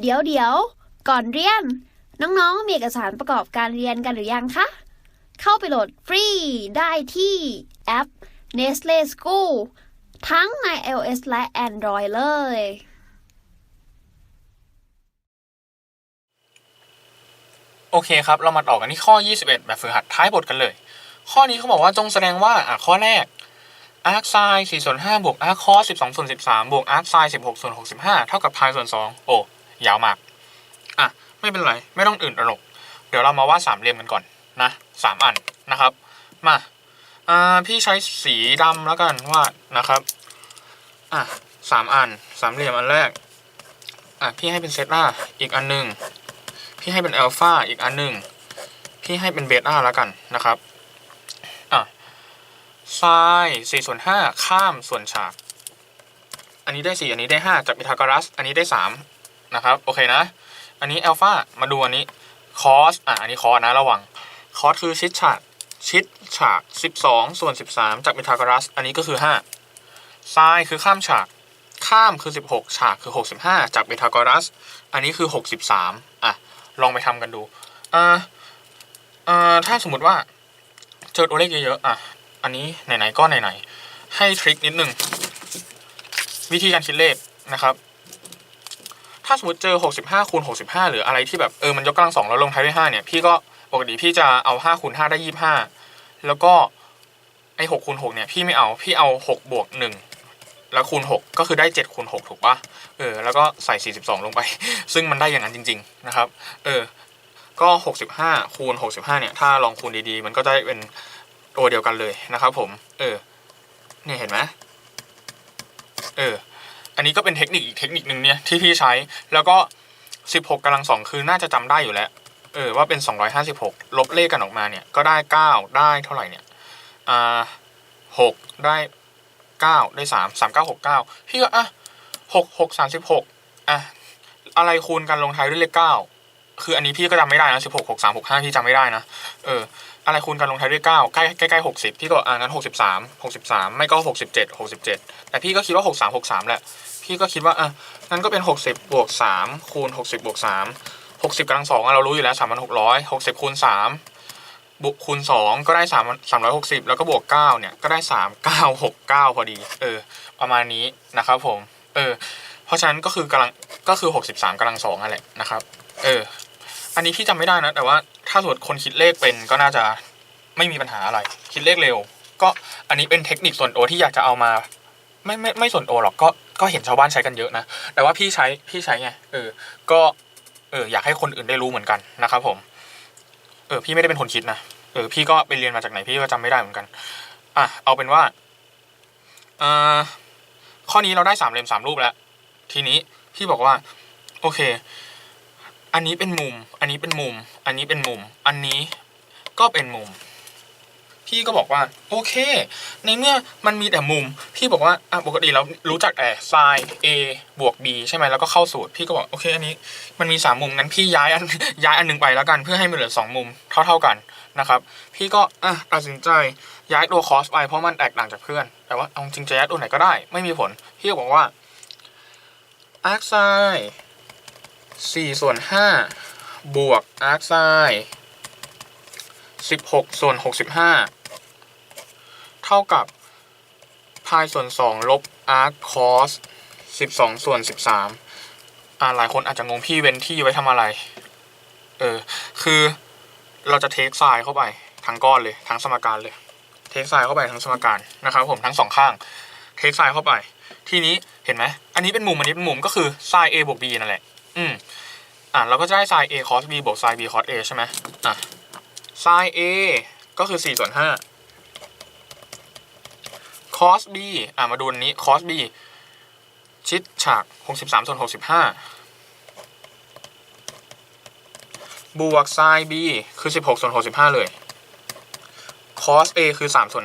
เดี๋ยวเดี๋ยว ก่อนเรียน น้องๆ มีเอกสารประกอบการเรียนกันหรือยังคะ เข้าไปโหลดฟรีได้ที่แอป Nestle School ทั้งใน iOS และ Android เลย โอเคครับ เรามาต่อกันที่ข้อ 21 แบบฝึกหัดท้ายบทกันเลย ข้อนี้เขาบอกว่าจงแสดงว่าอะข้อแรก arc sin 4ส่วน5บวก arc cos 12ส่วน13บวก arc sin 16ส่วน65 เท่ากับ pi ส่วน2โอ้ ยาวมากอะไม่เป็นไรไม่ต้องอื่นตระหนก เดี๋ยวเรามาวาดสามเหลี่ยมกันก่อนนะสามอันนะครับ มาอ่าพี่ใช้สีดำแล้วกันวาดนะครับอะสามอันสามเหลี่ยมอันแรกอะพี่ให้เป็นเซตาอีกอันหนึ่งพี่ให้เป็นอัลฟาอีกอันหนึ่งพี่ให้เป็นเบต้าแล้วกันนะครับอะไซน์สี่ส่วนห้าข้ามส่วนฉาก อันนี้ได้สี่อันนี้ได้ห้าจากพีทาโกรัส อันนี้ได้สาม นะครับโอเคนะ อันนี้อัลฟามาดูอันนี้คอสอะอันนี้คอสนะระวังคอสคือชิดฉากชิดฉากสิบสองส่วนสิบสามจากพีทากรัส อันนี้ก็คือห้าไซคือข้ามฉากข้ามคือสิบหกฉากคือหกสิบห้าจากพีทากรัส อันนี้คือหกสิบสามอะลองไปทำกันดูอ่าอ่าถ้าสมมติว่าเจอตัวเลขเยอะๆอะอันนี้ไหนๆก็ไหนๆให้ทริคนิดนึงวิธีการคิดเลขนะครับ ถ้าสมมติเจอ 65คูณ65 หรืออะไรที่แบบเออมันยกกำลังสองแล้วลงท้ายด้วย5เนี่ยพี่ก็ปกติพี่จะเอา5คูณ5ได้ 25 แล้วก็ไอ้6คูณ6เนี่ยพี่ไม่เอาพี่เอา6บวก1แล้วคูณ 6 ก็คือได้7คูณ6ถูกปะเออแล้วก็ใส่ 42 ลงไป ซึ่งมันได้อย่างนั้นจริง ๆนะครับ เออก็ 65คูณ65เนี่ยถ้าลองคูณดีๆ มันก็จะได้เป็นตัวเดียวกันเลยนะครับผม เออเนี่ยเห็นไหมเออ อันนี้ก็เป็นเทคนิคอีกเทคนิคหนึ่งเนี่ยที่พี่ใช้แล้วก็ 16กำลังสองคือน่าจะจำได้อยู่แล้วเออว่าเป็น 256 ลบเลขกันออกมาเนี่ยก็ได้ 9 ได้เท่าไหร่เนี่ยอ่า6ได้ 9 ได้ 3 3 9 6 9 พี่ก็อะ6 6 36อะอะไรคูณกันลงท้ายด้วยเลข 9 คืออันนี้พี่ก็จำไม่ได้นะ16 6 3 6 5 พี่จำไม่ได้นะเอออะไรคูณกันลงท้ายด้วย9ใกล้ใกล้ใกล้60พี่ก็อ่างั้น 63 63 ไม่ก็ 67 67 แต่พี่ก็คิดว่า 63 63 แหละ พี่ก็คิดว่าอะงั้นก็เป็น 60บวก3คูณ60บวก3 60กำลังสองเรารู้อยู่แล้ว3,600 60คูณ3บวกคูณ2ก็ได้3 360 แล้วก็บวก9เนี่ยก็ได้ 3969 พอดี เออ ประมาณนี้นะครับผม เออ เพราะฉะนั้นก็คือกำลังก็คือ 63กำลังสองนั่นแหละนะครับ เออ อันนี้พี่จำไม่ได้นะ แต่ว่าถ้าสมมติคนคิดเลขเป็นก็น่าจะไม่มีปัญหาอะไร คิดเลขเร็ว ก็อันนี้เป็นเทคนิคส่วนตัวที่อยากจะเอามา ไม่ไม่ไม่ส่วนตัวหรอกก็ ก็เห็นชาวบ้านใช้กันเยอะนะ แต่ว่าพี่ใช้พี่ใช้ไงเออ ก็เอออยากให้คนอื่นได้รู้เหมือนกันนะครับผม เออ พี่ไม่ได้เป็นคนคิดนะเออพี่ก็ไปเรียนมาจากไหนพี่ก็จำไม่ได้เหมือนกันอะเอาเป็นว่าอ่าข้อนี้เราได้สามเหลี่ยมสามรูปแล้ว ทีนี้พี่บอกว่า โอเค อันนี้เป็นมุม อันนี้เป็นมุม อันนี้เป็นมุม อันนี้ก็เป็นมุม พี่ก็บอกว่าโอเค ในเมื่อมันมีแต่มุม พี่บอกว่าอะปกติเรารู้จักแต่ sin a บวก b ใช่ไหมแล้วก็เข้าสูตร พี่ก็บอกโอเคอันนี้มันมีสามมุมงั้นพี่ย้ายอันย้ายอันหนึ่งไปแล้วกันเพื่อให้มันเหลือสองมุมเท่าเท่าๆกันนะครับ พี่ก็อะตัดสินใจย้ายตัว cos ไปเพราะมันแตกต่างจากเพื่อน แต่ว่าเอาจริงจะย้ายตัวไหนก็ได้ ไม่มีผล พี่ก็บอกว่า arc sin สี่ส่วนห้าบวก arc sin สิบหกส่วน หกสิบห้าเท่ากับ pi ส่วนสองลบ arc cos สิบสองส่วนสิบสามอ่าหลายคนอาจจะงงพี่เว้นที่ไว้ทำอะไร เออ คือเราจะเทคไซน์เข้าไปทั้งก้อนเลยทั้งสมการเลย เทคไซน์เข้าไปทั้งสมการนะครับผมทั้งสองข้าง เทคไซน์เข้าไป ทีนี้เห็นไหม อันนี้เป็นมุมอันนี้เป็นมุมก็คือ sin a บวก b นั่นแหละ อืมอะเราก็จะได้ sin a cos b บวก sin b cos a ใช่ไหมอะ sin a ก็คือ 4 ส่วน 5 cos b อะมาดูอันนี้ cos b ชิดฉาก 63 ส่วน 65 บวก sin b คือ 16 ส่วน 65 เลย cos a คือ 3 ส่วน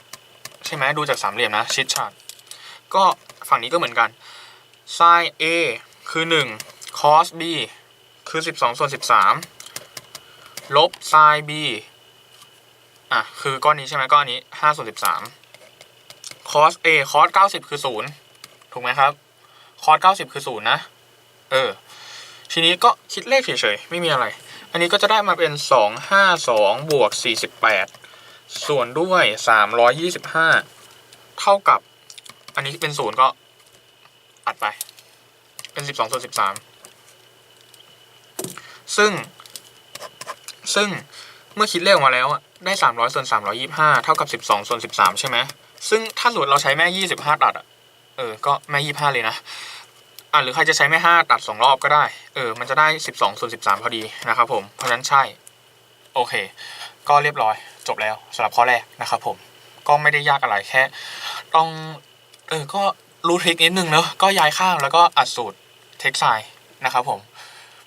5 ใช่ไหมดูจากสามเหลี่ยมนะ ชิดฉาก ก็ฝั่งนี้ก็เหมือนกัน sin a คือ 1 cos b คือ 12 ส่วน 13 ลบ sin b อะ คือก้อนนี้ใช่ไหมก้อนนี้5ส่วน13 cos a cos 90คือ0ถูกไหมครับ cos 90คือ0นย์นะ เออ ทีนี้ก็คิดเลขเฉยๆ ไม่มีอะไร อันนี้ก็จะได้มาเป็น252บวก48ส่วนด้วย325เท่ากับ อันนี้เป็นศูนย์ก็อัดไป เป็น12ส่วน13ซึ่ง ซึ่งเมื่อคิดเลขออกมาแล้วอะได้ 300ส่วน325 เท่ากับ 12ส่วน13 ใช่ไหมซึ่งถ้าสมมติเราใช้แม่ 25 ตัดอะเออ ก็แม่ 25 เลยนะอะหรือใครจะใช้แม่ 5 ตัด 2 รอบก็ได้ เออ มันจะได้ 12ส่วน13 พอดีนะครับผม เพราะฉะนั้นใช่ โอเค ก็เรียบร้อยจบแล้วสำหรับข้อแรกนะครับผม ก็ไม่ได้ยากอะไรแค่ ต้อง เออ ก็รู้ทริคนิดนึงเนอะก็ย้ายข้างแล้วก็อัดสูตรเทคไซนะครับผม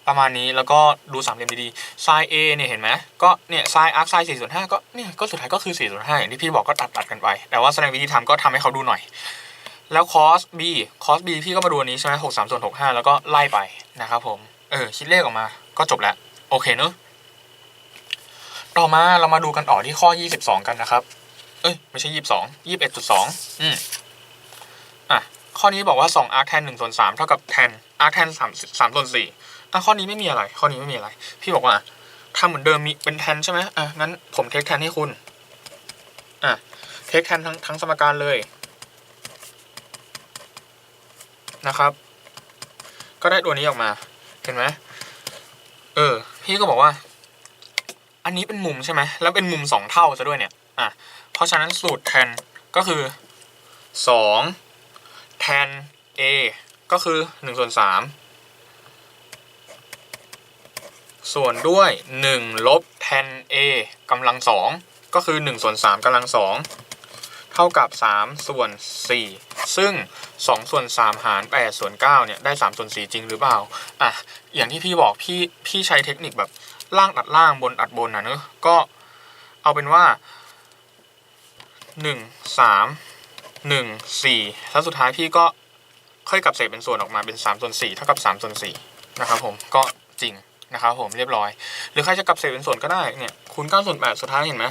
ประมาณนี้แล้วก็ดูสามเหลี่ยมดีๆไซน์ A เนี่ยเห็นไหมก็เนี่ยไซน์อาร์คไซน์4ส่วน5ก็เนี่ยก็สุดท้ายก็คือ4ส่วน5อย่างที่พี่บอกก็ตัดตัดกันไป แต่ว่าแสดงวิธีทำก็ทำให้เขาดูหน่อย แล้วคอส B คอส B พี่ก็มาดูอันนี้ใช่ไหม6 3ส่วน6 5แล้วก็ไล่ไปนะครับผมเออคิดเลขออกมาก็จบแล้วโอเคเนอะต่อมาเรามาดูกันต่อที่ข้อ 22 กันนะครับ เอ้ยไม่ใช่ 22 21.2 อืมอะข้อนี้บอกว่า2 arc tan 1ส่วน3เท่ากับ tan arc tan 3 3ส่วน4 อะข้อนี้ไม่มีอะไร ข้อนี้ไม่มีอะไร พี่บอกว่าทำเหมือนเดิมมีเป็น tan ใช่ไหมอะงั้นผมเทค tan ให้คุณอะเทค tan ทั้งทั้งสมการเลยนะครับ ก็ได้ตัวนี้ออกมา เห็นไหมเออ พี่ก็บอกว่า อันนี้เป็นมุมใช่ไหมแล้วเป็นมุมสองเท่าซะด้วยเนี่ย อะ เพราะฉะนั้นสูตร tan ก็คือสอง tan a ก็คือหนึ่งส่วนสาม ส่วนด้วยหนึ่งลบ tan a กำลังสองก็คือหนึ่งส่วนสามกำลังสองเท่ากับสามส่วนสี่ซึ่งสองส่วนสามหารแปดส่วนเก้าเนี่ย ได้สามส่วนสี่จริงหรือเปล่า อะ อย่างที่พี่บอกพี่พี่ใช้เทคนิคแบบล่างตัดล่างบนอัดบนนะเนอะก็เอาเป็นว่าหนึ่งสามหนึ่งสี่แล้วสุดท้ายพี่ก็ค่อยกลับเศษเป็นส่วนออกมาเป็นสามส่วนสี่เท่ากับสามส่วนสี่นะครับผม ก็จริง นะครับผมเรียบร้อย หรือใครจะกลับเศษเป็นส่วนก็ได้เนี่ยคูณเก้าส่วนแปดสุดท้ายเห็นไหม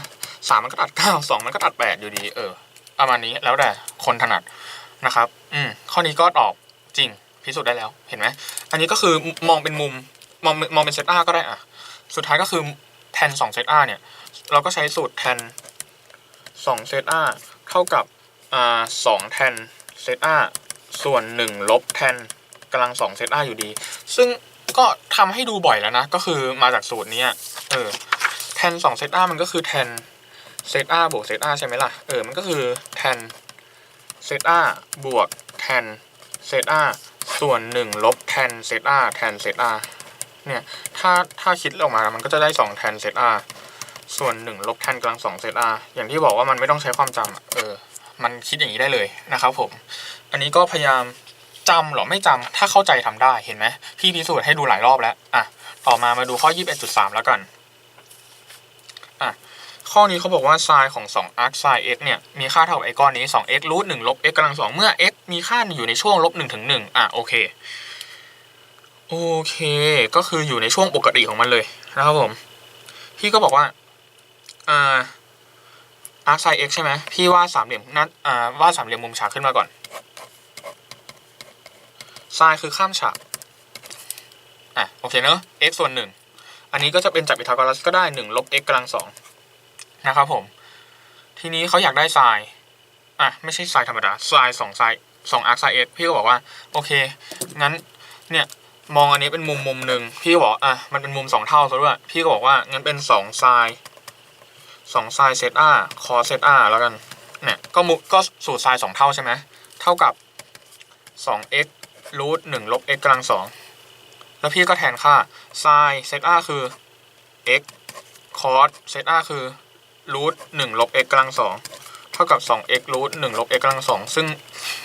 สามมันก็ตัดเก้าสองมันก็ตัดแปดอยู่ดี เออประมาณนี้แล้วแต่คนถนัดนะครับ อืมข้อนี้ก็ตอบจริงพิสูจน์ได้แล้วเห็นไหมอันนี้ก็คือมองเป็นมุมมองมองเป็นเซตอาก็ได้อะสุดท้ายก็คือแทนสองเซตอาเนี่ย เราก็ใช้สูตรแทนสองเซตอาเท่ากับอ่าสองแทนเซตอาส่วนหนึ่งลบแทนกำลังสองเซตอาอยู่ดี ซึ่ง ก็ทำให้ดูบ่อยแล้วนะ ก็คือมาจากสูตรเนี้ยเออแทนสองเซตอามันก็คือแทนเซต r บวกเซต r ใช่ไหมล่ะ เออ มันก็คือ tan เซต r บวก tan เซต r ส่วน1ลบ tan เซต r tan เซต r เนี่ย ถ้าถ้าคิดออกมา มันก็จะได้2 tan เซต r ส่วน1ลบ tan กลาง2เซต r อย่างที่บอกว่ามันไม่ต้องใช้ความจำเออ มันคิดอย่างนี้ได้เลยนะครับผม อันนี้ก็พยายาม จำหรอไม่จำถ้าเข้าใจทำได้เห็นไหมพี่พิสูจน์ให้ดูหลายรอบแล้วอะต่อมามาดูข้อ 21.3 แล้วกันอะข้อนี้เขาบอกว่าไซน์ของ2 arc sin x เนี่ยมีค่าเท่ากับไอ้ก้อนนี้ 2x รูท1ลบ x กำลัง2เมื่อ x มีค่าอยู่ในช่วงลบ1ถึง1อะโอเคโอเค ก็คืออยู่ในช่วงปกติของมันเลยนะครับผม พี่ก็บอกว่าอ่า arc sin x ใช่ไหมพี่วาดสามเหลี่ยมนั้นอ่าวาดสามเหลี่ยมมุมฉากขึ้นมาก่อน ไซน์คือข้ามฉากอะโอเคเนอะ x ส่วนหนึ่งอันนี้ก็จะเป็นจากพีทาโกรัสก็ได้1ลบ x กำลังสองนะครับผม ทีนี้เขาอยากได้ทรายอะไม่ใช่ทรายธรรมดาทรายสองทรายสองอาร์คไซเอสพี่ก็บอกว่าโอเค งั้นเนี่ยมองอันนี้เป็นมุมมุมหนึ่งพี่ก็บอกอะมันเป็นมุมสองเท่าซะด้วยพี่ก็บอกว่างั้นเป็นสองทรายสองทรายเซตอาร์คอเซตอาร์แล้วกันเนี่ยก็มุก็สูตรทรายสองเท่าใช่ไหมเท่ากับสอง x รูทหนึ่งลบ x กำลังสองแล้วพี่ก็แทนค่าไซเซตอาคือ x คอสเซตอาคือรูทหนึ่งลบ x กำลังสองเท่ากับสอง x รูทหนึ่งลบ x กำลังสองซึ่ง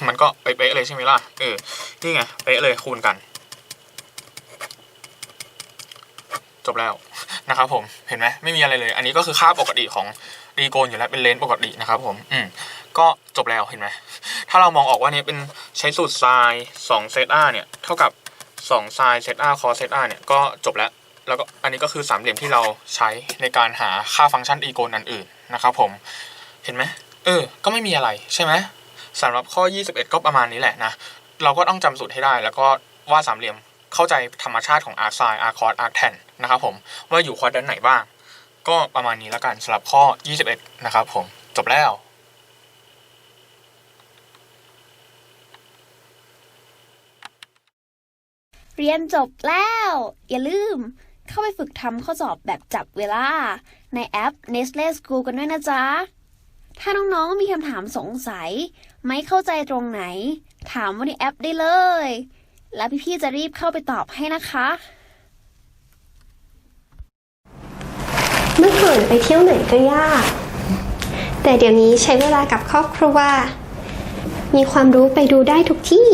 มันก็เป๊ะเลยใช่ไหมล่ะ เออ นี่ไง เป๊ะเลยคูณกัน จบแล้วนะครับผม เห็นไหมไม่มีอะไรเลย อันนี้ก็คือค่าปกติของรีโกนอยู่แล้ว เป็นเลนส์ปกตินะครับผม อืม ก็จบแล้วเห็นไหม ถ้าเรามองออกว่านี้เป็นใช้สูตรไซน์สองเซตอาเนี่ยเท่ากับสองไซน์เซตอาคอเซตอาเนี่ยก็จบแล้วแล้วก็อันนี้ก็คือสามเหลี่ยมที่เราใช้ในการหาค่าฟังก์ชันอีโกนอันอื่นนะครับผมเห็นไหมเออ ก็ไม่มีอะไรใช่ไหมสำหรับข้อ 21 ก็ประมาณนี้แหละนะ เราก็ต้องจำสูตรให้ได้ แล้วก็วาดสามเหลี่ยมเข้าใจธรรมชาติของอาร์ไซอาร์คอร์ดอาร์แทนนะครับผมว่าอยู่ควอดด้านไหนบ้าง ก็ประมาณนี้แล้วกันสำหรับข้อ 21 นะครับผมจบแล้ว เรียนจบแล้ว อย่าลืม เข้าไปฝึกทำข้อสอบแบบจับเวลา ในแอป Nestle School กันด้วยนะจ๊ะ ถ้าน้องๆมีคำถามสงสัย ไม่เข้าใจตรงไหน ถามว่าในแอปได้เลย แล้วพี่ๆจะรีบเข้าไปตอบให้นะคะ เมื่อก่อนไปเที่ยวไหนก็ยาก แต่เดี๋ยวนี้ใช้เวลากับครอบครัว มีความรู้ไปดูได้ทุกที่